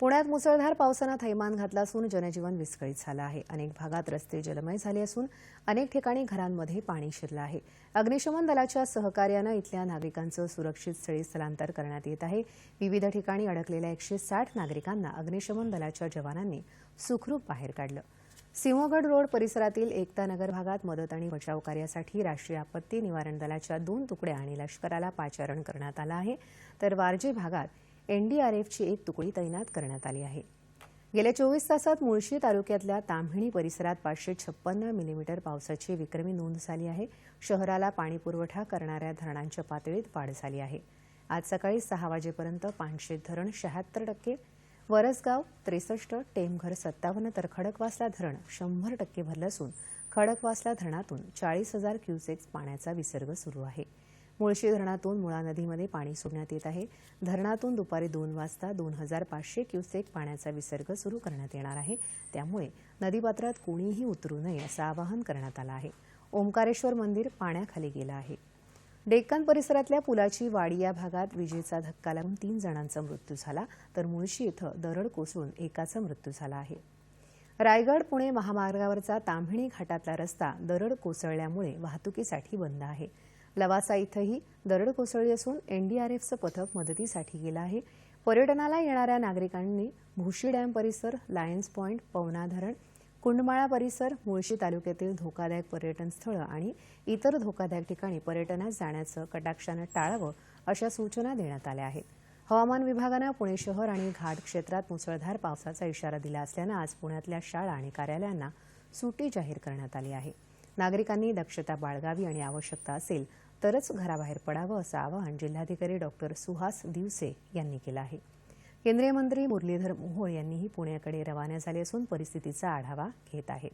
पुण्यात मुसळधार पावसानं थैमान घातलं असून जनजीवन विस्कळीत झालं आहे. अनेक भागात रस्ते जलमय झाले असून अनेक ठिकाणी घरांमध्ये पाणी शिरलं आहे. अग्निशमन दलाच्या सहकार्यानं इथल्या नागरिकांचं सुरक्षित स्थळी स्थलांतर करण्यात येत आहे. विविध ठिकाणी अडकलेल्या एकशे साठ नागरिकांना अग्निशमन दलाच्या जवानांनी सुखरूप बाहेर काढलं. सिंहगड रोड परिसरातील एकता नगर भागात मदत आणि बचाव कार्यासाठी राष्ट्रीय आपत्ती निवारण दलाच्या दोन तुकड्या आणि लष्कराला पाचारण करण्यात आलं आहे. तर वारजे भागात एनडीआरएफची एक तुकडी तैनात करण्यात आली आहे. गेल्या चोवीस तासात मुळशी तालुक्यातल्या ताम्हिणी परिसरात पाचशे छप्पन्न मिलीमीटर पावसाची विक्रमी नोंद झाली आहे. शहराला पाणीपुरवठा करणाऱ्या धरणांच्या पातळीत वाढ झाली आहे. आज सकाळी सहा वाजेपर्यंत पाचशे धरण शहात्तर टक्के वरसगाव त्रेसष्ट टेमघर सत्तावन्न तर खडकवासला धरण शंभर टक्के भरलं असून खडकवासला धरणातून चाळीस हजार क्युसेक्स पाण्याचा विसर्ग सुरू आहे. मुळशी धरणातून मुळा नदीमध्ये पाणी सोडण्यात येत आहे. धरणातून दुपारी दोन वाजता दोन हजार पाचशे क्युसेक पाण्याचा विसर्ग सुरू करण्यात येणार आहे. त्यामुळे नदीपात्रात कोणीही उतरू नये असं आवाहन करण्यात आलं आहे. ओंकारेश्वर मंदिर पाण्याखाली गेलं आहे. डेक्कन परिसरातल्या पुलाची वाडी या भागात विजेचा धक्का लागून तीन जणांचा मृत्यू झाला तर मुळशी इथं दरड कोसळून एकाचा मृत्यू झाला आहे. रायगड पुणे महामार्गावरचा ताम्हिणी घाटातला रस्ता दरड कोसळल्यामुळे वाहतुकीसाठी बंद आहे. लवासा इथंही दरड कोसळली असून एनडीआरएफचं पथक मदतीसाठी गेलं आहे. पर्यटनाला येणाऱ्या नागरिकांनी भुशी डॅम परिसर लायन्स पॉईंट पवना धरण कुंडमाळा परिसर मुळशी तालुक्यातील धोकादायक पर्यटन स्थळं आणि इतर धोकादायक ठिकाणी पर्यटनात जाण्याचं कटाक्षानं टाळावं अशा सूचना देण्यात आल्या आहेत. हवामान विभागानं पुणे शहर आणि घाट क्षेत्रात मुसळधार पावसाचा इशारा दिला असल्यानं आज पुण्यातल्या शाळा आणि कार्यालयांना सुट्टी जाहीर करण्यात आली आहे. नागरिकांनी दक्षता बाळगावी आणि आवश्यकता असेल तरच घराबाहेर पडावं असं आवाहन जिल्हाधिकारी डॉक्टर सुहास दिवसे यांनी केलं आहे. केंद्रीय मंत्री मुरलीधर मोहोळ यांनीही पुण्याकडे रवाना झाले असून परिस्थितीचा आढावा घेत आहेत.